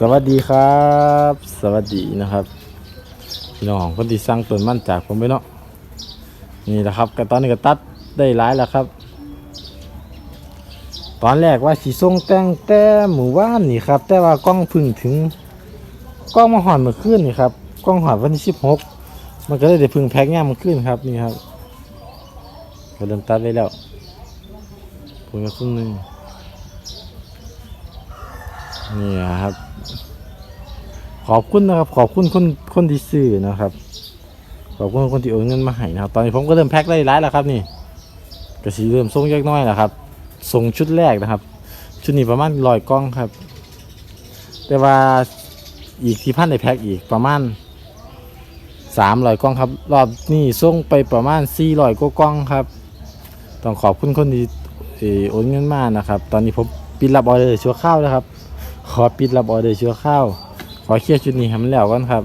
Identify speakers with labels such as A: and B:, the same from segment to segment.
A: สวัสดีครับ สวัสดีนะครับพี่น้องคนที่สร้างต้นมั่นจากผมไปเนาะนี่แหละครับก็ตอนนี้ก็ตัดได้หลายแล้วครับ ตอนแรกว่าสีส่งแต่งแต่หมู่บ้านนี่ครับ แต่ว่ากล้องพึ่งถึงกล้องมาหอนเมื่อคืนนี่ครับกล้องหอนวันที่สิบหกมันก็เลยได้พึ่งแพ็กง่ายมื่อคืนครับนี่ครับก็เริ่มตัดได้แล้วผลก็ครึ่งหนึงนี่ครับ ขอบคุณนะครับ ขอบคุณคนคนที่ซื้อนะครับ ขอบคุณคนที่โอนเงินมาให้นะครับ ตอนนี้ผมก็เริ่มแพ็คได้ร้ายแล้วครับนี่กระสีเริ่มส่งเล็กน้อยแล้วครับส่งชุดแรกนะครับ ชุดนี้ประมาณร้อยกล้องครับ แต่ว่าอีกที่พันในแพ็คอีกประมาณสามร้อยกล้องครับ รอบนี้ส่งไปประมาณสี่ร้อยกว่ากล้องครับ ต้องขอบคุณคนที่โอนเงินมานะครับ ตอนนี้ผมปิดรับออเดอร์ชั่วข้าวแล้วครับ ขอปิดรับออเดอร์ชั่วข้าว ขอเคลียร์ชุดนี้ให้มันแล้วก่อนครับ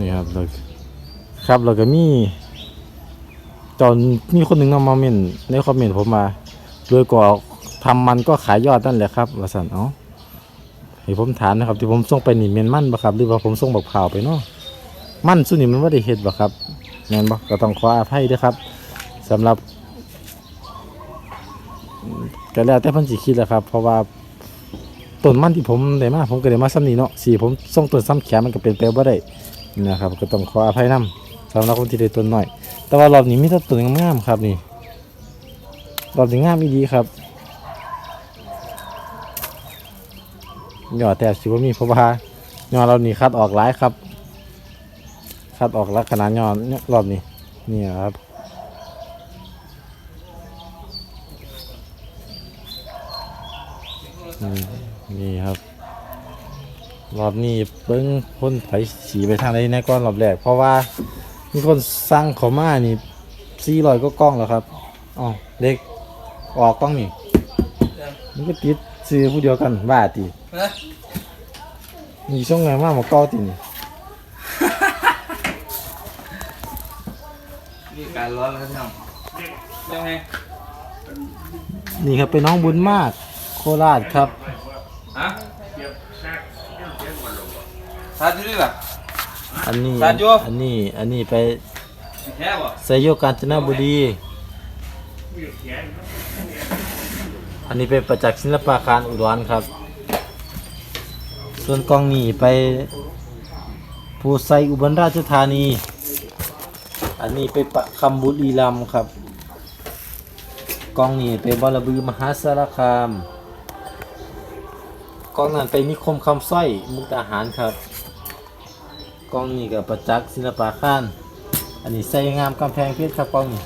A: นี่ครับเราครับเราก็มีตอนมีคนหนึ่งนำมาเมนในคอมเมนต์ผมมาโดยก็ทำมันก็ขายยอดนั่นแหละครับว่าสันเอ้าให้ผมถามนะครับ ที่ผมส่งไปนี่เมนมันบ่ครับ หรือว่าผมส่งบักข่าวไปเนาะมันสุนี่มันว่าได้เฮ็ดบ่ครับแมนบ่ก็ต้องขออภัยด้วยครับสำหรับก็แล้วแต่เพันสิคิดแหละครับ เพราะว่า ต้นมันที่ผมได้มาผมก็ได้มาซ้ำนี้เนาะสีผมส่งต้นซ้ำแขนมันก็เป็นไปบ่ได้นะครับก็ต้องขออภัยนํสำหรับคนที่ได้ต้นหน้อย แต่ว่ารอบนี้มีแต่ต้นงามๆครับนี่รอบนี้งามอีดีครับยอดแต่สิว่ามีเพราะว่ายอดเรานี่คัดออกหลายครับคัดออกลักขนาดยอดเนี่ยรอบนี้นี่ครับ นี่นี่ครับ รอบนี้เบิ้งคนไผสีไปทางใดแน่ก่อนรอบแรก เพราะว่ามีคนสั่งเขามานี่สี่ร้อยก็กล้องแล้วครับอ๋อเล็กออกกล้องนี่มันก็ติดซื้อผู้เดียวกันบ้าตี
B: ฮะ
A: มีช่องไงมาหมาเก้าตินี่
B: มีการร้อนแล้วครับยังไง
A: นี่ครับเป็นน้องบุญมาก โคราชครับ
B: ฮะทานอยู่ด้วยล่ะ
A: อันนี้
B: สาธุ
A: อันนี้ อันนี้ไป
B: แท้บ่
A: ไซโยกาญจนบุรี อันนี้เป็นประจักษ์ศิลปาคารอุดรครับ ส่วนกล้องนี้ไปภูไซอุบลราชธานี อันนี้ไปประคำบุรีรัมย์ครับกล้องนี้ไปบอระบือมหาสารคาม กล้องนั้นไปนิคมคำสร้อยมุกดาหารครับกล้องนี้กับประจักษ์ศิลปาคารอันนี้ใส่งามกำแพงเพชรครับกล้องนี้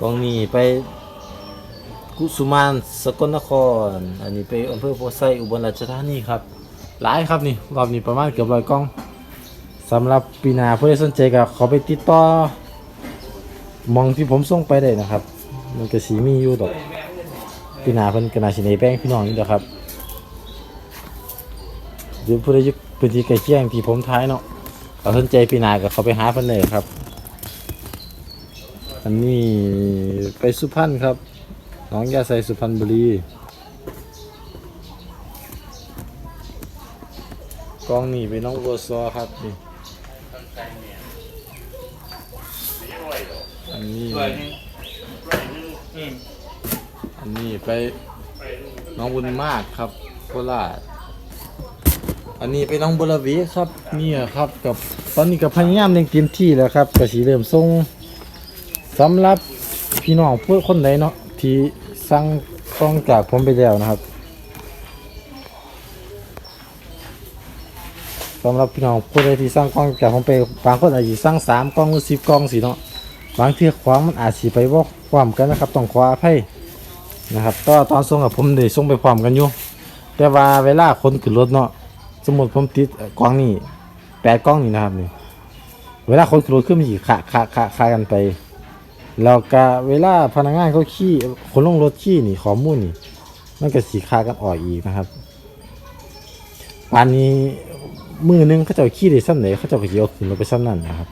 A: กล้องนี้ไปกุสุมานสกลนคร อันนี้ไปอำเภอโพไซอุบลราชธานีครับ หลายครับนี่รอบนี้ประมาณเกือบร้อยกล้องสำหรับปีนาผู้ใดสนใจก็ขาไปติดต่อมองที่ผมส่งไปได้นะครับ มันก็สีมีอยู่ดอก ปีหนาเพิ่นกนาสิได้แบ่งพี่น้องนี่แหละครับหรือผู้ใดอยู่พื้นที่ใกล้เคียงที่ผมท้ายเนาะเราสนใจปีหนากับเขาไปหาเพิ่นเลยครับ อันนี้ไปสุพรรณครับน้องยาใสสุพรรณบุรีกองนี่ไปน้องบัวซอครับนี่อันนี้
B: อั
A: นนี้ไปน้องบุญมากครับโคราชอันนี้ไปน้องบุรวีครับนี่ครับกับตอนนี้กับพยายามเร่งเต็มที่แล้วครับก็สีเริ่มส่งสำหรับพี่น้องผู้คนใดเนาะที่สั่งกล้องจากผมไปแล้วนะครับสำหรับพี่น้องผู้ใดที่สั่งกล้องจากผมไปบางคนอาจจะสั่งสามกล้องหรือสิบกล้องสิเนาะบางทีความมันอาจสิไปบ่ความกันนะครับต้องขออภัย นะครับก็ตอนส่งกับผมได้ส่งไปพร้อมกันอยู่แต่ว่าเวลาคนขึ้นรถเนาะสมมติผมติดกล้องนี่แปดกล้องนี่นะครับนี่เวลาคนขึ้นรถขึ้นมาอีกขาขาขาขากันไปแล้วก็เวลาพนักงานเขาขี่คนลงรถขี่นี่ข้อมูลนี่ มันก็สีคากันออกอีกนะครับอันนี้มือหนึงเขาเจะขี่ได้ซ้ำไหนเขาเจะก็สิเอาขึ้นรถไปซ้ำนั่นนะครับ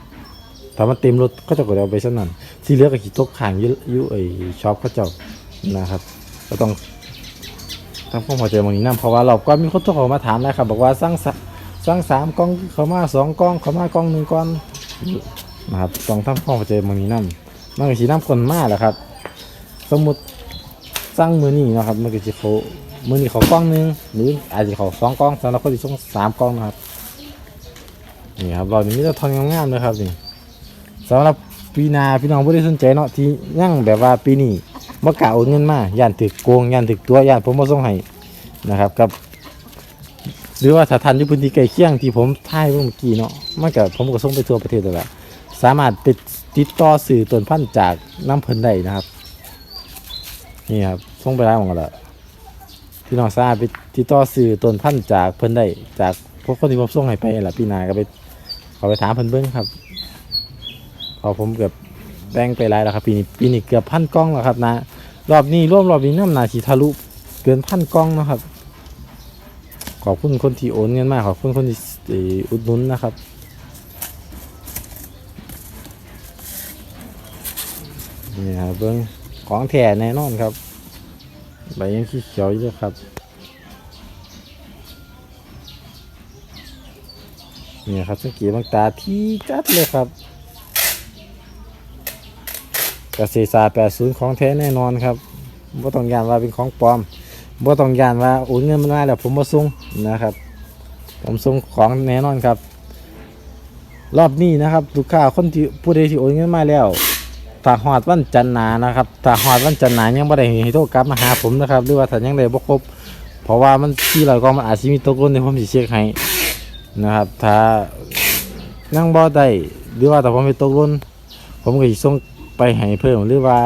A: ถ้ามันเต็มรถเขาเจะก็เอาไปซ้ำนั่นที่เหลือก็ขี่ตกข้างยุยุไอ้ช็อปเขาเจ้า นะครับ ก็ต้องทำความเข้าใจมองนี้นํเพราะว่าเราก็มีคนโทรเข้ามาถามแล้วครับ บอกว่าสั่งสะสั่งสามกล่องเขามาสองกล่องเขามากล่องหนึ่งกล่องนะครับต้องทำความเข้าใจมองนี้นํมันก็สินํคนมาแหละครับ สมมุติสั่งมือนี้นะครับมันก็สิเขามือนี้เขากล่องหนึงหรืออาจจะเขาสองกล่องสำหรับคนที่ส่งสามกล่องนะครับนี่ครับเรานี่มีแต่ทอนงามๆเลยครับนี่สำหรับปีนาพี่น้องไม่ได้สนใจเนาะที่ยั่งแบบว่าปีนี้ บ่กล้าโอนเงินมาย่านถึกโกงย่านถึกตัวย่านผมบ่ส่งให้นะครับกับ หรือว่าถ้าทันอยู่พื้นที่ใกล้เคียงที่ผมถ่ายเมื่อกี้เนาะมันก็ผมก็ส่งไปทั่วประเทศแล้วล่ะสามารถติดติดต่อสื่อต้นพันธุ์จากน้ำเพิ่นได้นะครับ นี่ครับส่งไปได้หมดแล้วพี่น้องสามารถไปติดต่อสื่อต้นพันธุ์จากเพิ่นได้จากพวกคนที่ผมส่งให้ไปนั่นล่ะพี่นาก็ไปเขาไปถามเพิ่นเบิ่งครับพอผมเกือบแบ่งไปหลายแล้วครับปีนี้ปีนี้เกือบพันกล้องแล้วครับนะ รอบนี้ร่วมรอบนี้น้ำหนาสีทะลุเกินพันกล้องนะครับ ขอบคุณคนที่โอนเงินมาขอบคุณคนที่อุดหนุนนะครับนี่ครับเบิ้งของแท้แน่นอนครับใบยังขี้เขียวอยู่ครับนี่ครับสังเกตบางตาที่จัดเลยครับ กระเซซา80ของแท้แน่นอนครับบ่ต้องยานว่าเป็นของปลอมบ่ต้องยานว่าโอนเงินมาแล้วผมมาส่งนะครับ ผมส่งของแน่นอนครับ รอบนี้นะครับลูกค้าคนที่ผู้ใดที่โอนเงินมาแล้วถ้าหอดวันจันนานะครับถ้าหอดวันจันนายังบ่ได้ให้โทรกลับมาหาผมนะครับหรือว่าถ้ายังได้บ่ครบเพราะว่ามันที่เราก็มันอาจสิมีตกล่นในผมสิเช็คให้นะครับ ถ้ายังบ่ได้หรือว่าถ้าผมไปตกหล่นผมก็สิส่ง ไปให้เพิ่มหรือว่า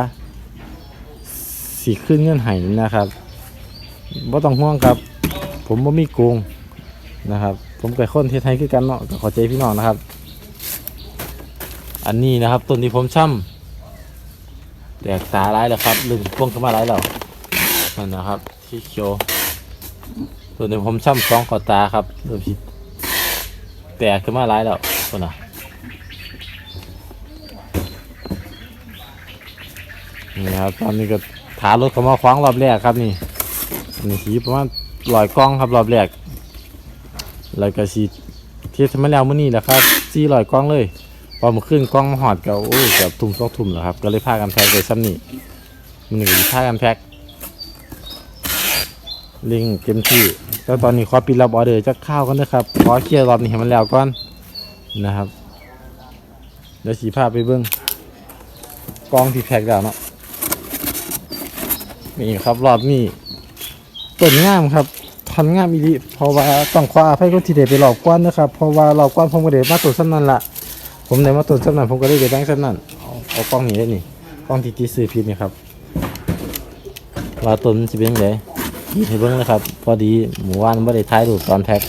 A: สิขึ้นเงินให้นะครับบ่ต้องห่วงครับ ผมบ่มีโกงนะครับ ผมกับคนเฮ็ดให้คือกันเนาะก็ข้าใจพี่น้องนะครับ อันนี้นะครับต้นที่ผมช่ำแตกตาร้ายแล้วครับลึงพ่วงเข้ามาร้ายแล้วนั่นนะครับที่เขียวส่วนในผมช่ำสองขอตาครับเริ่มผิดแตกขึ้นมาร้ายแล้วคนน่ะ นี่ครับตอนนี้ก็ถารถเขามาคว้างรอบแรกครับนี่นี่สีประมาณลอยกล้องครับรอบแรกแล้วก็สีเทียบทำมาแล้วมื่อนี้แหละครับสี่ลอยกล้องเลยพอมาขึ้นกล้องมาหอดก็โอ้เกือบทุ่มสองทุ่มแล้วครับ ก็เลยพากันแพ็กไปซ้ำนี่มันหนึ่งพากันแพ็กลิงเต็มที่แล้วตอนนี้ขอปิดรับออเดอร์จะข้าวกันนะครับขอเคลียร์รอบนี้ให้มันแล้วก่อนนะครับเดี๋ยวสีภาพไปเบิ้งกล้องที่แพ็กแล้วเนาะ นี่ครับรอบนี้ต้นงามครับทันงามอีดีเพราะว่าต้องขออภัยคนที่เดไปหลอกก้อนนะครับเพราะว่าหลอกก้อนผมก็เดมาตัวซ้ำนั่นละผมได้มาต้นซ้ำนั้นผมก็ได้ไปแบงค์ซ้ำนั้นเอาเอากล้องนี้ได้นี่กล้องที่ตีซื้อพิมพ์นี่ครับว่าต้นมันสิเป็นยังไงยีให้เบิ่งนะครับ พอดีหมู่บ้านไม่ได้ถ่ายรูตอนแพ็ค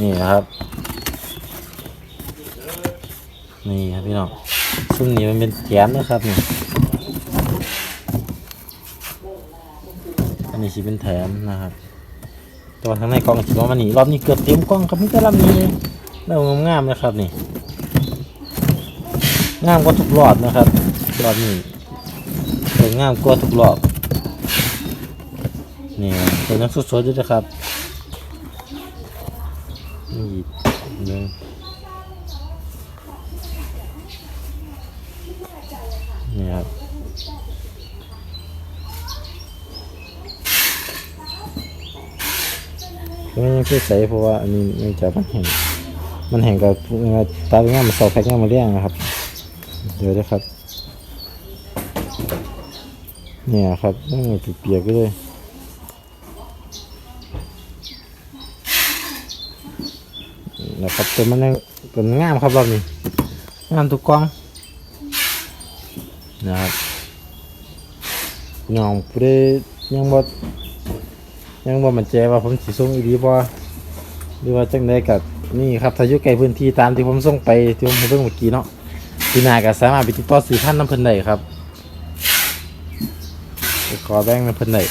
A: นี่นะครับ นี่ครับพี่น้องซุ้มนี้มันเป็นแกมนะครับนี่อันนี้สิเป็นแถมนะครับตัวาทางในกล่องถือว่ามันนี่รอบนี้เกือบเต็มกล่องครับนี่แต่ลำนี้เลยแล้วงามๆนะครับนี่งามกว่าทุกรอบนะครับรอบนี้สวยงามกว่าทุกรอบนี่เป็นน้ำสดๆด้วยนะครับนี่อีกหนึ่ง นี่ครับก็ไม่ยังช่วยใส่เพราะว่าอันนี้เนื่จากมันแห้งมันแห้งกับตาเป็นง่ามมันสอบแพ็กง่ามมาเลี้ยงนะครับ เดี๋ยวนะครับ เนี่ยครับนั่งเปียกๆก็เลยนะครับแต่มันยังเป็นงามครับรอบนี้งามทุกกล้อง นะครับน้องผู้ใดยังบ่ยังบ่มันใจว่าผมสิส่งอีดีบ่หรือว่าจังไดกับนี่ครับถ้าอยู่ใกล้พื้นที่ตามที่ผมส่งไปที่ผมเพิ่งเมื่อกี้เนาะพี่นาก็สามารถไปติดต่อสื่อท่านน้ำเพิ่นได้ครับขอแบ่งน้ำเพิ่นได้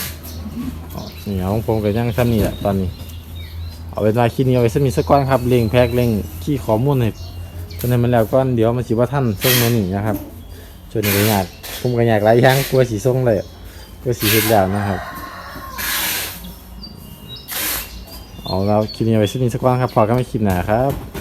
A: อ๋อนี่ของผมก็ยังซ้ำนี่แหละตอนนี้ เอาเป็นว่าคลิปนี้เอาไว้สักนิดสักก้อนครับเร่งแพ็กเร่งขี้ข้อมูลให้ตอนนี้มันแล้วก่อนเดี๋ยวมันสิว่าท่านส่งมานี่นะครับ จนก็อยากผมก็อยากหลายอย่างกลัวสีส้มเลยกลัวสีเห็ดแล้วนะครับเอาเราคลิปนี้ไว้สักนิดสักวันครับพอกันไม่คลิปหนาครับ